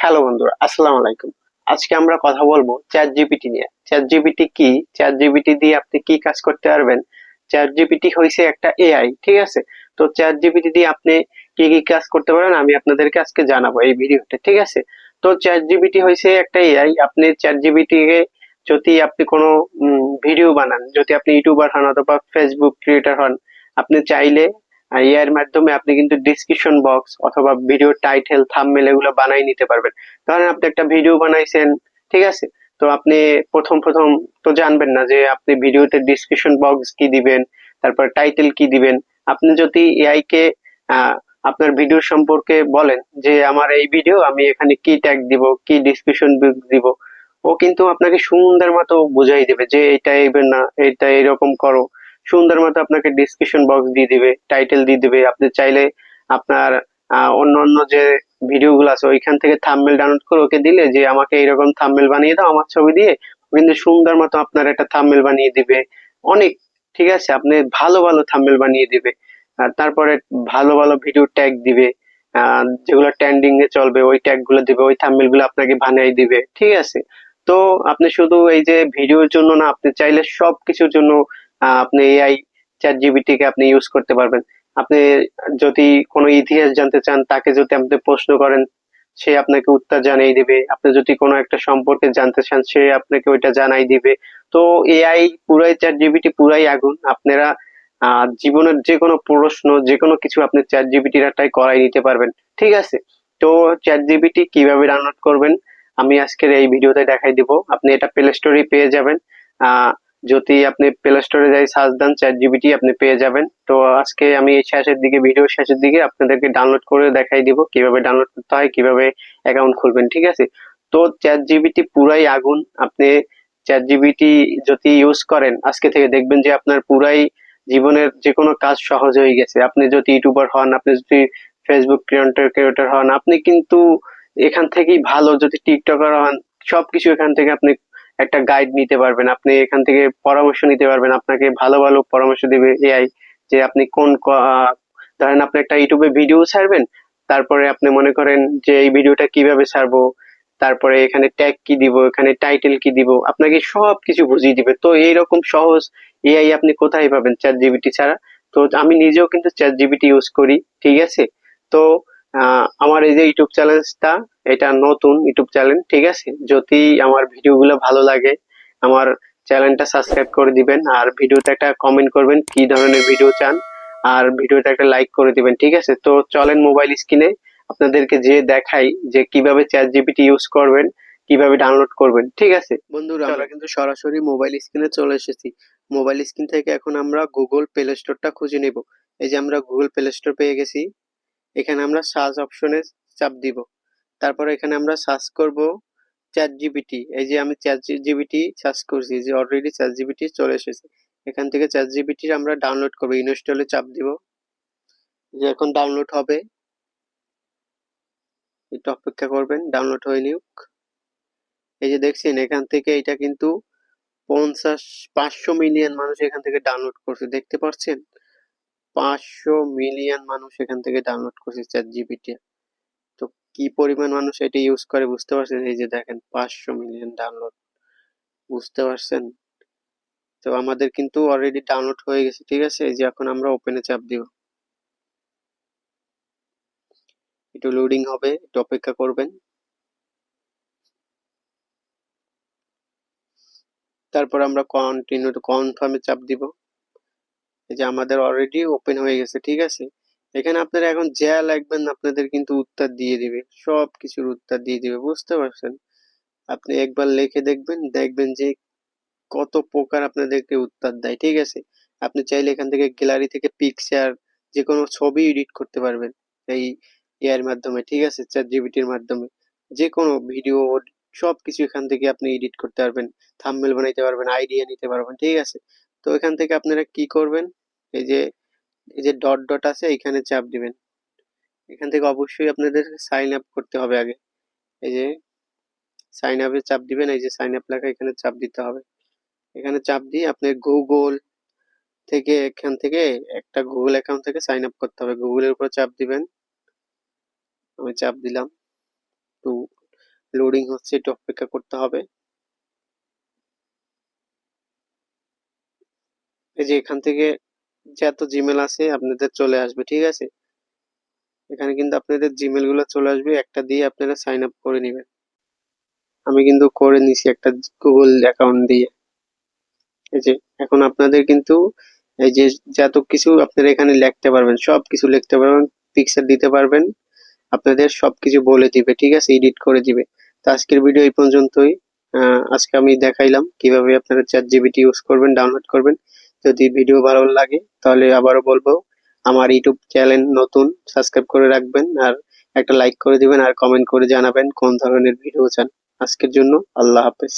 Hello বন্ধুরা, আসসালামু আলাইকুম। আজকে আমরা কথা বলব চ্যাট জিপিটি নিয়ে। চ্যাট জিপিটি কি? চ্যাট জিপিটি দিয়ে আপনি কি কাজ করতে পারবেন? চ্যাট জিপিটি হয়েছে একটা এআই ঠিক আছে? তো চ্যাট জিপিটি দিয়ে আপনি কি কি কাজ করতে পারেন আমি আপনাদেরকে আজকে জানাব এই ভিডিওতে, ঠিক আছে? তো চ্যাট জিপিটি হয়েছে একটা এআই আপনি চ্যাট জিপিটি কে যদি আপনি কোনো ভিডিও বানান, যদি আপনি ইউটিউবার হন অথবা ফেসবুক ক্রিয়েটার হন, আপনি চাইলে এর মাধ্যমে আপনি কিন্তু ডিসক্রিপশন বক্স অথবা ভিডিও টাইটেল থাম্বনেল এগুলো বানাই নিতে পারবেন। ধরেন আপনি একটা ভিডিও বানাইছেন, ঠিক আছে? তো আপনি প্রথম প্রথম তো জানবেন না যে আপনি ভিডিওতে ডিসক্রিপশন বক্স কি দিবেন, তারপর টাইটেল কি দিবেন। আপনি যদি এআই কে আপনার ভিডিও সম্পর্কে বলেন যে আমার এই ভিডিও আমি এখানে কি ট্যাগ দিব, কি ডিসক্রিপশন দিব, ও কিন্তু আপনাকে সুন্দর মতো বুঝাই দেবে যে এটা এইবেন না, এটা এরকম করো। সুন্দর মতো আপনাকে ডিসক্রিপশন বক্স দিয়ে দিবে টাইটেল দিয়ে দিবে। আপনি চাইলে আপনার অন্য অন্য যে ভিডিওগুলো আছে, ওইখান থেকে থাম্বেল ডাউনলোড করে ওকে দিলে যে আমাকে এইরকম থাম্বেল বানিয়ে দাও আমার ছবি দিয়ে কিন্তু সুন্দর মতো আপনার একটা থাম্বেল বানিয়ে দিবে। অনেক, ঠিক আছে? আপনি ভালো ভালো থাম্বেল বানিয়ে দিবে। আর তারপরে ভালো ভালো ভিডিও ট্যাগ দিবে। যেগুলো ট্রেন্ডিং এ চলবে, ওই ট্যাগগুলো দিবে, ওই থাম্বেলগুলো আপনাকে বানিয়ে দিবে। ঠিক আছে? তো আপনি শুধু এই যে ভিডিওর জন্য না, আপনি চাইলে সব কিছুর জন্য আপনি এআই চ্যাট জিবিটি কে আপনি ইউজ করতে পারবেন। আপনি যদি কোনো ইতিহাস জানতে চান, তাকে যদি আপনি প্রশ্ন করেন, সে আপনাকে উত্তর জানিয়ে দিবে। আপনি যদি কোনো একটা সম্পর্কে জানতে চান, সে আপনাকে ওইটা জানাই দিবে। তো এআই পুরাই চ্যাট জিবিটি পুরাই আগুন। আপনারা জীবনের যে কোনো প্রশ্ন যে কোনো কিছু আপনি চ্যাট জিবিটির একটাই করাই নিতে পারবেন। ঠিক আছে? তো চ্যাট জিবিটি কীভাবে ডাউনলোড করবেন? আমি আজকের এই ভিডিওতে দেখাই দিব। আপনি এটা প্লে স্টোরে পেয়ে যাবেন। যদি আপনি প্লে স্টোরে যাই সার্চ দেন চ্যাট জিবিটি আপনি পেয়ে যাবেন। তো আজকে আমি এই শেষের দিকে ভিডিও শেষের দিকে আপনাদেরকে ডাউনলোড করে দেখাই দিব, কীভাবে ডাউনলোড করতে হয়, কীভাবে অ্যাকাউন্ট খুলবেন, ঠিক আছে? তো চ্যাট জিবিটি পুরাই আগুন। আপনি চ্যাট জিবিটি যদি ইউজ করেন, আজকে থেকে দেখবেন যে আপনার পুরাই জীবনের যে কোনো কাজ সহজ হয়ে গেছে। আপনি যদি ইউটিউবার হন, আপনি যদি ফেসবুক ক্রিয়েটর ক্রিয়েটর হন, আপনি কিন্তু এখান থেকেই ভালো। যদি টিকটকার হন, সবকিছু এখান থেকে আপনি একটা গাইড নিতে পারবেন, আপনি এখান থেকে পরামর্শ নিতে পারবেন, আপনাকে ভালো ভালো পরামর্শ দিবে এআই যে আপনি কোন ধরেন আপনি একটা ইউটিউবে ভিডিও ছাড়বেন, তারপরে আপনি মনে করেন যে এই ভিডিওটা কীভাবে ছাড়বো, তারপরে এখানে ট্যাগ কি দিব, এখানে টাইটেল কি দিব, আপনাকে সব কিছু বুঝিয়ে দিবে। তো এইরকম সহজ এআই আপনি কোথায় পাবেন চ্যাট জিবিটি ছাড়া? তো আমি নিজেও কিন্তু চ্যাট জিবিটি ইউজ করি, ঠিক আছে? তো আমার এই যে ইউটিউব চ্যানেলটা এটা নতুন ইউটিউব চ্যানেল ঠিক আছে? যদি আমার ভিডিওগুলো ভালো লাগে আমার চ্যানেলটা সাবস্ক্রাইব করে দিবেন আর ভিডিওতে একটা কমেন্ট করবেন কি ধরনের ভিডিও চান আর ভিডিওতে একটা লাইক করে দিবেন ঠিক আছে? তো চলেন মোবাইল স্ক্রিনে আপনাদেরকে যে দেখাই যে কীভাবে চ্যাট জিপিটি ইউজ করবেন কীভাবে ডাউনলোড করবেন ঠিক আছে? বন্ধুরা আমরা কিন্তু সরাসরি মোবাইল স্ক্রিনে চলে এসেছি। মোবাইল স্ক্রিন থেকে এখন আমরা গুগল প্লে স্টোরটা খুঁজে নেব। এই যে আমরা গুগল প্লে স্টোর পেয়ে গেছি। এখানে আমরা সার্চ অপশনে চাপ দিব। তারপর এখানে আমরা সার্চ করব চ্যাট জিবিটি এই যে আমি চ্যাট জিবিটি সার্চ করছি যে অলরেডি চ্যাট জিবিটি চলে এসেছে। এখান থেকে চ্যাট জিবিটি আমরা ডাউনলোড করব ইনস্টলে চাপ দিব। যে এখন ডাউনলোড হবে। একটু অপেক্ষা করবেন ডাউনলোড হয়ে নিউক। এই যে দেখছেন, এখান থেকে এটা কিন্তু পঞ্চাশ, পাঁচশো মিলিয়ন মানুষ এখান থেকে ডাউনলোড করছে। দেখতে পাচ্ছেন? পাঁচশো মিলিয়ন মানুষ এখান থেকে ডাউনলোড করছে চ্যাট জিপিটি তো কি পরিমাণ মানুষ এটা ইউজ করে বুঝতে পারছেন? এই যে দেখেন, পাঁচশো মিলিয়ন ডাউনলোড বুঝতে পারছেন? তো আমাদের কিন্তু অলরেডি ডাউনলোড হয়ে গেছে, ঠিক আছে? এই যে এখন আমরা ওপেনে চাপ দিব। একটু লোডিং হবে, একটু অপেক্ষা করবেন। তারপর আমরা কন্টিনিউ কনফার্মে চাপ দিব। যে আমাদের অলরেডি ওপেন হয়ে গেছে, ঠিক আছে? এখানে আপনারা এখন যা লাগবেন আপনাদের কিন্তু উত্তর দিয়ে দিবে সব কিছুর উত্তর দিয়ে দিবে, বুঝতে পারছেন? আপনি একবার লিখে দেখবেন দেখবেন যে কত প্রকার আপনাদেরকে উত্তর দেয়, ঠিক আছে? আপনি চাইলে এখান থেকে গ্যালারি থেকে পিকচার যে কোনো ছবি এডিট করতে পারবেন, এই এআইয়ের মাধ্যমে, ঠিক আছে? চ্যাট জিবিটির মাধ্যমে। যে কোনো ভিডিও সব কিছু এখান থেকে আপনি এডিট করতে পারবেন থাম্বনেল বানাইতে পারবেন আইডিয়া নিতে পারবেন, ঠিক আছে? তো এখান থেকে আপনারা কি করবেন? এই যে এই যে ডট ডট আছে এখানে চাপ দিবেন। এখান থেকে অবশ্যই আপনাদের সাইন আপ করতে হবে আগে। এই যে সাইন আপে চাপ দিবেন, এই যে সাইন আপ লেখা, এখানে চাপ দিতে হবে। এখানে চাপ দিয়ে আপনি গুগল থেকে, এখান থেকে একটা গুগল অ্যাকাউন্ট থেকে সাইন আপ করতে হবে। গুগলের উপর চাপ দিবেন। আমি চাপ দিলাম। তো লোডিং হচ্ছে, একটু অপেক্ষা করতে হবে। এই যে এখান থেকে যত জিমেল আছে, আপনাদের চলে আসবে, ঠিক আছে? এখানে কিন্তু আপনাদের জিমেলগুলো চলে আসবে, একটা দিয়ে আপনারা সাইন আপ করে নেবেন। আমি কিন্তু করে নিছি একটা গুগল অ্যাকাউন্ট দিয়ে। এই যে, এখন আপনাদের কিন্তু এই যে যত কিছু আপনারা এখানে লিখতে পারবেন, সব কিছু লিখতে পারবেন পিকচার দিতে পারবেন, আপনাদের সবকিছু বলে দিবে, ঠিক আছে? এডিট করে দিবে। তো আজকের ভিডিও এই পর্যন্তই। আজকে আমি দেখাইলাম কীভাবে আপনারা চ্যাট জিবিটি ইউজ করবেন ডাউনলোড করবেন। যদি ভিডিও ভালো লাগে, তাহলে আবারও বলব, আমার ইউটিউব চ্যানেল নতুন, সাবস্ক্রাইব করে রাখবেন আর একটা লাইক করে দিবেন আর কমেন্ট করে জানাবেন কোন ধরনের ভিডিও চান। আজকের জন্য আল্লাহ হাফেজ।